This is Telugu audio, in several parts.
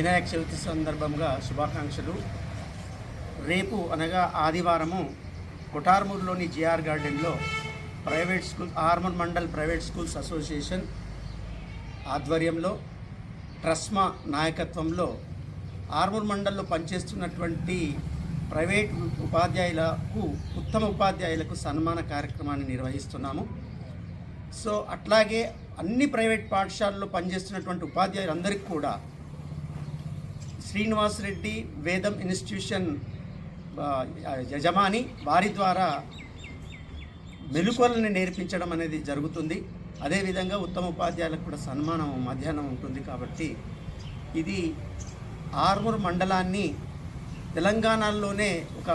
వినాయక చవితి సందర్భంగా శుభాకాంక్షలు. రేపు అనగా ఆదివారము కొటార్మూర్లోని జిఆర్ గార్డెన్లో private school Armoor mandal private schools association ఆధ్వర్యంలో ట్రస్మా నాయకత్వంలో ఆర్మూర్ మండల్లో పనిచేస్తున్నటువంటి ప్రైవేట్ ఉపాధ్యాయులకు ఉత్తమ ఉపాధ్యాయులకు సన్మాన కార్యక్రమాన్ని నిర్వహిస్తున్నాము. సో అట్లాగే అన్ని ప్రైవేట్ పాఠశాలల్లో పనిచేస్తున్నటువంటి ఉపాధ్యాయులందరికీ కూడా శ్రీనివాస్ రెడ్డి వేదం ఇన్స్టిట్యూషన్ యజమాని వారి ద్వారా మెలకువలను నేర్పించడం అనేది జరుగుతుంది. అదేవిధంగా ఉత్తమ ఉపాధ్యాయులకు కూడా సన్మానం మధ్యాహ్నం ఉంటుంది కాబట్టి ఇది ఆర్మూర్ మండలాన్ని తెలంగాణలోనే ఒక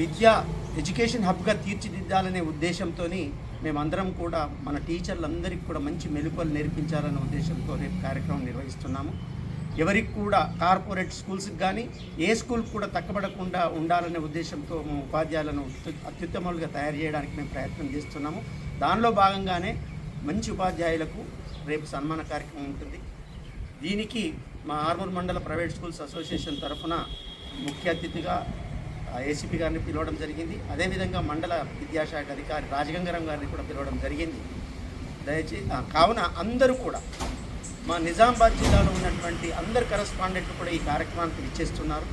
విద్యా ఎడ్యుకేషన్ హబ్గా తీర్చిదిద్దాలనే ఉద్దేశంతో మేమందరం కూడా మన టీచర్లందరికీ కూడా మంచి మెలకువలు నేర్పించాలనే ఉద్దేశంతో రేపు కార్యక్రమం నిర్వహిస్తున్నాము. ఎవరికి కూడా కార్పొరేట్ స్కూల్స్కి కానీ ఏ స్కూల్కి కూడా తక్కబడకుండా ఉండాలనే ఉద్దేశంతో మేము ఉపాధ్యాయులను అత్యుత్తములుగా తయారు చేయడానికి మేము ప్రయత్నం చేస్తున్నాము. దానిలో భాగంగానే మంచి ఉపాధ్యాయులకు రేపు సన్మాన కార్యక్రమం ఉంటుంది. దీనికి మా ఆర్మూర్ మండల ప్రైవేట్ స్కూల్స్ అసోసియేషన్ తరఫున ముఖ్య అతిథిగా ఏసీపీ గారిని పిలవడం జరిగింది. అదేవిధంగా మండల విద్యాశాఖ అధికారి రాజగంగారాం గారిని కూడా పిలవడం జరిగింది. దయచేసి కావున అందరూ కూడా మా నిజామాబాద్ జిల్లాలో ఉన్నటువంటి అందరు కరస్పాండెంట్లు కూడా ఈ కార్యక్రమానికి ఇచ్చేస్తున్నారు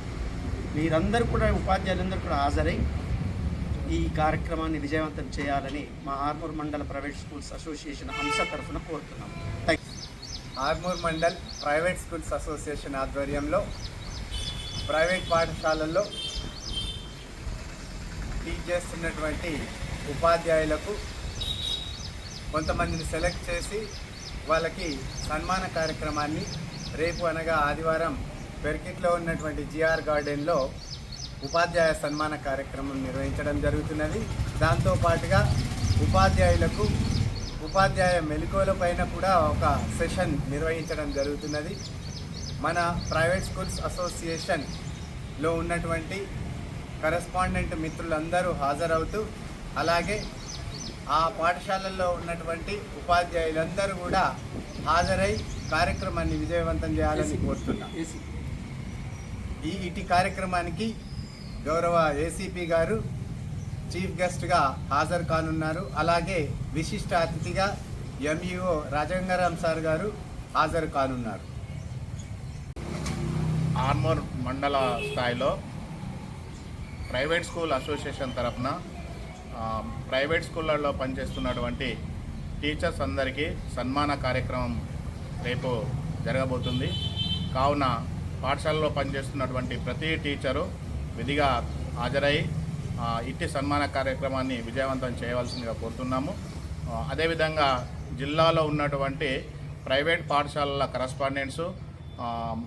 మీరందరూ కూడా ఉపాధ్యాయులందరూ కూడా హాజరై ఈ కార్యక్రమాన్ని విజయవంతం చేయాలని మా ఆర్మూర్ మండల ప్రైవేట్ స్కూల్స్ అసోసియేషన్ హంస తరఫున కోరుతున్నాం. Thank Armoor mandal private schools association ఆధ్వర్యంలో ప్రైవేట్ పాఠశాలల్లో టీచ్ చేస్తున్నటువంటి ఉపాధ్యాయులకు కొంతమందిని సెలెక్ట్ చేసి వాళ్ళకి సన్మాన కార్యక్రమాన్ని రేపు అనగా ఆదివారం పెర్కిట్లో ఉన్నటువంటి జిఆర్ గార్డెన్లో ఉపాధ్యాయ సన్మాన కార్యక్రమం నిర్వహించడం జరుగుతున్నది. దాంతో పాటుగా ఉపాధ్యాయులకు ఉపాధ్యాయ మెలకువల పైన కూడా ఒక సెషన్ నిర్వహించడం జరుగుతున్నది. మన ప్రైవేట్ స్కూల్స్ అసోసియేషన్లో ఉన్నటువంటి కరెస్పాండెంట్ మిత్రులందరూ హాజరవుతూ అలాగే ఆ పాఠశాలల్లో ఉన్నటువంటి ఉపాధ్యాయులందరూ కూడా హాజరై కార్యక్రమాన్ని విజయవంతం చేయాలని కోరుతున్నాం. ఈ ఇటు కార్యక్రమానికి గౌరవ ఏసీపీ గారు చీఫ్ గెస్ట్గా హాజరు కానున్నారు. అలాగే విశిష్ట అతిథిగా ఎంఈఓ రాజగంగారాం సార్ గారు హాజరు కానున్నారు. ఆర్మూర్ మండల స్థాయిలో ప్రైవేట్ స్కూల్ అసోసియేషన్ తరఫున ప్రైవేట్ స్కూళ్ళల్లో పనిచేస్తున్నటువంటి టీచర్స్ అందరికీ సన్మాన కార్యక్రమం రేపు జరగబోతుంది. కావున పాఠశాలలో పనిచేస్తున్నటువంటి ప్రతి టీచరు విధిగా హాజరై ఇట్టి సన్మాన కార్యక్రమాన్ని విజయవంతం చేయవలసిందిగా కోరుతున్నాము. అదేవిధంగా జిల్లాలో ఉన్నటువంటి ప్రైవేట్ పాఠశాలల కరస్పాండెంట్స్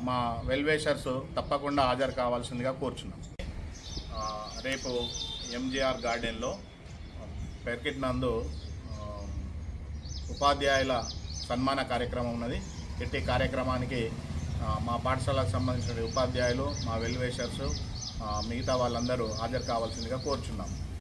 మా వెల్వేషర్స్ తప్పకుండా హాజరు కావాల్సిందిగా కోరుచున్నాం. రేపు ఎంజీఆర్ గార్డెన్లో పెర్కిట్ నందు ఉపాధ్యాయుల సన్మాన కార్యక్రమం ఉన్నది. ఇట్టి కార్యక్రమానికి మా పాఠశాలకు సంబంధించిన ఉపాధ్యాయులు మా వెల్వేషర్స్ మిగతా వాళ్ళందరూ హాజరు కావాల్సిందిగా కోరుచున్నాం.